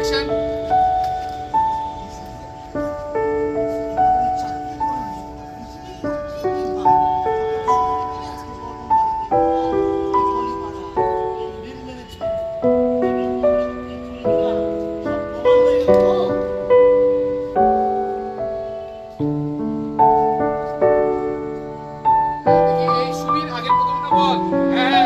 Action এই সুবীর আগের প্রথমটা বল। হ্যাঁ।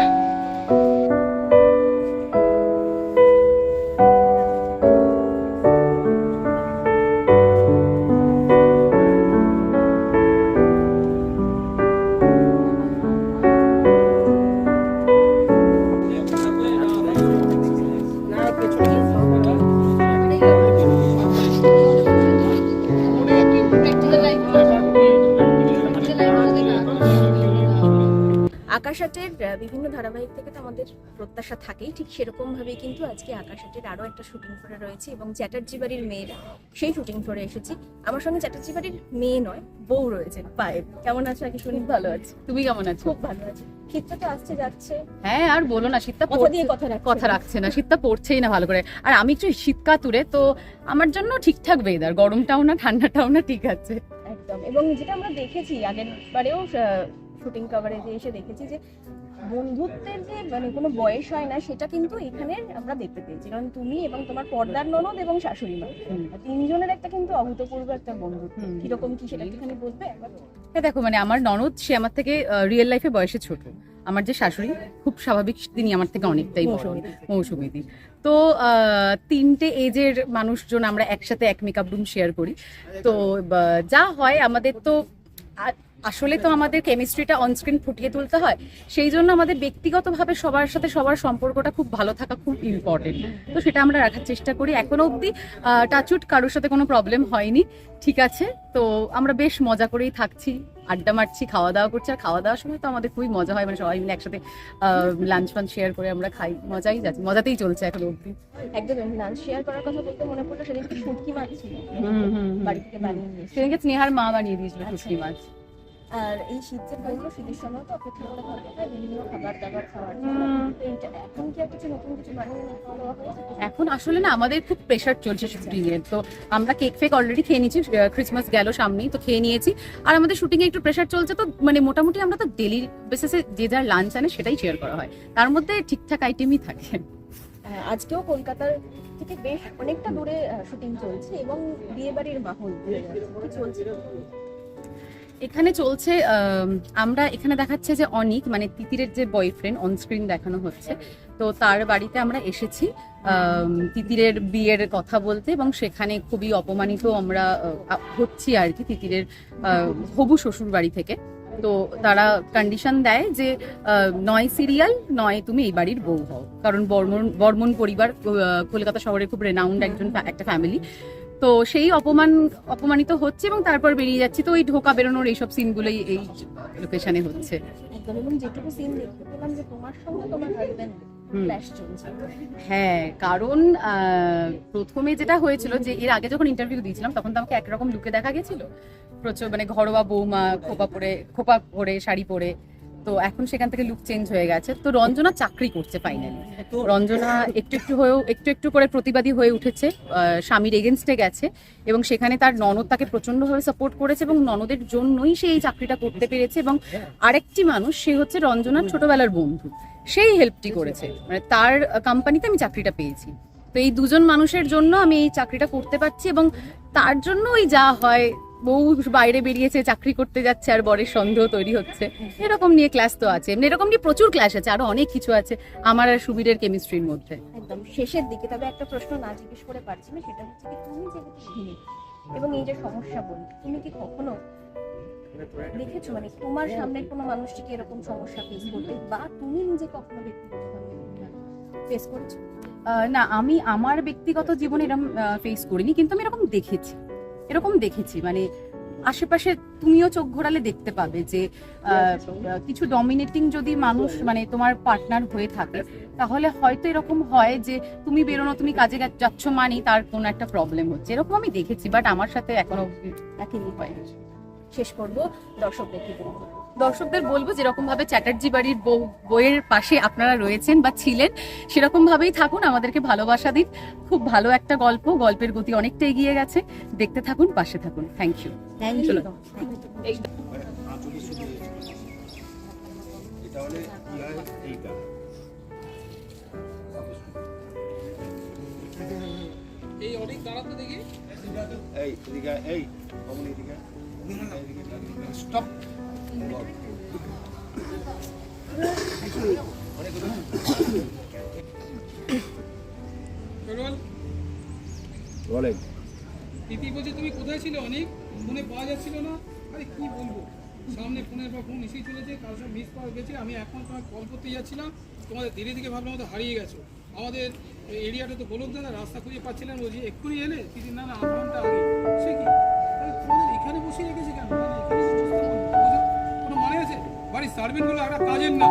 আকাশাটের বিভিন্ন ধারাবাহিক থেকে তো আমাদের প্রত্যাশা থাকেই ঠিক সেরকম ভাবেই কিন্তু আজকে আকাশাটের আরও একটা শুটিং ফ্লোরে রয়েছে এবং চ্যাটার্জি বাড়ির মেয়েরা সেই শুটিং ফ্লোরে এসেছি। আমার সঙ্গে চ্যাটার্জি বাড়ির মেয়ে নয় বউ রয়েছে পায়েল কেমন আছো আগে শুনি ভালো আছে। তুমি কেমন আছো? খুব ভালো আছে। শীতটা তো আসছে যাচ্ছে। হ্যাঁ আর বলো না শীতটা কথা দিয়ে কথা রাখছে। কথা রাখছে না শীতটা পড়ছেই না ভালো করে। আর আমি একটু তো আমার জন্য ঠিকঠাক ওয়েদার গরমটাও না ঠান্ডাটাও না ঠিক আছে। একদম। এবং যেটা আমরা দেখেছি আগের বারেও শুটিং কভারেজে এসে দেখেছি যে বন্ধুত্বের যে মানে কোনো বয়স হয় না সেটা কিন্তু এখানে আমরা দেখতে পেয়েছি। কারণ তুমি এবং তোমার পর্দার ননদ এবং শাশুড়ি মা। তিনজনের একটা কিন্তু অভূতপূর্ব একটা বন্ধুত্ব। কীরকম কি সেটা একটুখানি বলবে? হ্যাঁ দেখো মানে আমার ননদ সে আমার থেকে রিয়েল লাইফে বয়সে ছোট। আমার যে শাশুড়ি খুব স্বাভাবিক তিনি আমার থেকে অনেকটাই। মৌসুমিদি তো তিনটে এজের মানুষজন আমরা একসাথে এক মেকআপ রুম শেয়ার করি। তো যা হয় আমাদের তো আসলে তো আমাদের কেমিস্ট্রিটা অনস্ক্রিন ফুটিয়ে তুলতে হয়। সেই জন্য আমাদের ব্যক্তিগতভাবে সবার সাথে সবার সম্পর্কটা খুব ভালো থাকা খুব ইম্পর্টেন্ট তো সেটা আমরা রাখার চেষ্টা করি। এখনও অবধি টাচুট কারোর সাথে কোনো প্রবলেম হয়নি। ঠিক আছে? তো আমরা বেশ মজা করেই থাকছি। আড্ডা মারছি খাওয়া দাওয়া করছি। আর খাওয়া দাওয়ার সময় তো আমাদের খুবই মজা হয়। মানে সবাই মিলে একসাথে লাঞ্চ ফাঞ্চ শেয়ার করে আমরা খাই। মজাই যাচ্ছে। মজাতেই চলছে এখনও অবধি। একদম। লাঞ্চ শেয়ার করার কথা বলতে মনে পড়ল সেদিন শুটকি মাছ ছিল। বাড়ি থেকে বানিয়ে নিয়ে সেদিনকে স্নেহার মা বানিয়ে দিয়েছিল শুটকি মাছ। আর এই শীত যে পড়ল শীতের সময় তো অপেক্ষা করে থাকতে হয় বিভিন্ন খাবার দাবার খাওয়ার এইটা এখন কি আর কিছু নতুন কিছু বানিয়ে এখন আসলে না আমাদের খুব প্রেশার চলছে শুটিং এর। তো আমরা কেক ফেক অলরেডি খেয়ে নিয়েছি ক্রিসমাস গেল সামনেই তো খেয়ে নিয়েছি। আর আমাদের শুটিং এ একটু প্রেশার চলছে তো মানে মোটামুটি আমরা তো ডেলি বেসিসে যে যার লাঞ্চ আনে সেটাই শেয়ার করা হয়। তার মধ্যে ঠিকঠাক আইটেমই থাকে। আজকেও কলকাতার থেকে বেশ অনেকটা দূরে শুটিং চলছে এবং বিয়ে বাড়ির মাহল চলছে? এখানে চলছে আমরা এখানে দেখাচ্ছে যে অনিক মানে তিতিরের যে বয়ফ্রেন্ড অনস্ক্রিন দেখানো হচ্ছে। তো তার বাড়িতে আমরা এসেছি তিতিরের বিয়ের কথা বলতে, এবং সেখানে খুবই অপমানিত আমরা হচ্ছি আর কি তিতিরের হবু শ্বশুর বাড়ি থেকে। তো তারা কন্ডিশন দেয় যে নয় সিরিয়াল নয় তুমি এই বাড়ির বউ হও। কারণ বর্মন বর্মন পরিবার কলকাতা শহরে খুব রেনাউন্ড একজন একটা ফ্যামিলি তো সেই অপমান অপমানিত হচ্ছে এবং তারপর বেরিয়ে যাচ্ছি। তো ওই ঢোকা বেরোনোর এইসব সিনগুলোই এই লোকেশনে হচ্ছে। একদম এবং যেটুকু সিন দেখতে পেলাম যে তোমার সঙ্গে তোমার হাজবেন্ড হুম। ক্ল্যাশ চলছে। হ্যাঁ কারণ প্রথমে যেটা হয়েছিল যে এর আগে যখন ইন্টারভিউ দিয়েছিলাম তখন তো আমাকে একরকম লুকে দেখা গেছিল। প্রচুর মানে ঘরোয়া বৌমা খোপা পরে খোপা পরে শাড়ি পরে। তো এখন সেখান থেকে লুক চেঞ্জ হয়ে গেছে। তো রঞ্জনা চাকরি করছে ফাইনালি রঞ্জনা একটু একটু হয়েও একটু একটু করে প্রতিবাদী হয়ে উঠেছে স্বামীর এগেনস্টে গেছে এবং সেখানে তার ননদ তাকে প্রচন্ডভাবে সাপোর্ট করেছে এবং ননদের জন্যই সে এই চাকরিটা করতে পেরেছে এবং আরেকটি মানুষ সে হচ্ছে রঞ্জনার ছোটবেলার বন্ধু। সেই হেল্পটি করেছে। মানে তার কোম্পানিতে আমি চাকরিটা পেয়েছি। তো এই দুজন মানুষের জন্য আমি এই চাকরিটা করতে পারছি এবং তার জন্যই যা হয় বউ বাইরে বেরিয়েছে চাকরি করতে যাচ্ছে আর বরের সন্দেহ তৈরি হচ্ছে। এরকম নিয়ে ক্লাস তো আছে। এমনি এরকম নিয়ে প্রচুর ক্লাস আছে আরও অনেক কিছু আছে আমার আর সুবীরের কেমিস্ট্রির মধ্যে। একদম শেষের দিকে। তবে একটা প্রশ্ন না জিজ্ঞেস করে পারছি না সেটা হচ্ছে কি তুমি যেহেতু এবং এই যে সমস্যা বলি তুমি কি কখনো দেখেছ মানে তোমার সামনে কোনো মানুষটিকে এরকম সমস্যা ফেস করতে বা তুমি নিজে কখনো ফেস করেছ? না আমি আমার ব্যক্তিগত জীবনে এরকম ফেস করিনি কিন্তু আমি এরকম দেখেছি। এরকম দেখেছি মানে আশেপাশে তুমিও চোখ ঘোরালে দেখতে পাবে যে কিছু ডমিনেটিং যদি মানুষ মানে তোমার পার্টনার হয়ে থাকে তাহলে হয়তো এরকম হয় যে তুমি বেরোনো তুমি কাজে যাচ্ছ মানে তার কোনো একটা প্রবলেম হচ্ছে। এরকম আমি দেখেছি বাট আমার সাথে এখনও একই হয় শেষ করব। দর্শকদের কি বলব? দর্শকদের বলব যেরকম ভাবে চ্যাটার্জি বাড়ির বউ বইয়ের পাশে আপনারা রয়েছেন বা ছিলেন সেরকম ভাবেই থাকুন আমাদেরকে ভালোবাসা দিন। খুব ভালো একটা গল্প গল্পের গতি অনেকটা এগিয়ে গেছে। দেখতে থাকুন পাশে থাকুন। থ্যাংক ইউ থ্যাংক এইটা। এই অনেক দাঁড়াতে দেখি। এই এদিকে এই অমনি এদিকে স্টপ বলেন। প্রীতি বলছে, তুমি কোথায় ছিলে অনেক? ফোনে পাওয়া যাচ্ছিল না। আরে কি বলব? সামনে ফোনের পর ফোন এসেই চলেছে, কারোর সব মিস পাওয়া গেছে। আমি এখন তোমায় কল করতে যাচ্ছিলাম, তোমাদের ধীরে ধীরে ভাবলাম আমাদের হারিয়ে গেছো। আমাদের এরিয়াটা তো বলুক না রাস্তা খুঁজে পাচ্ছিলাম বলছি, এক্ষুনি এলে? দিদি না না, আধ ঘণ্টা আগে। সে কি? তোমাদের এখানে বসে রেখেছে কেন? এখানে মানে সার্ভেন্টগুলো একটা কাজের না।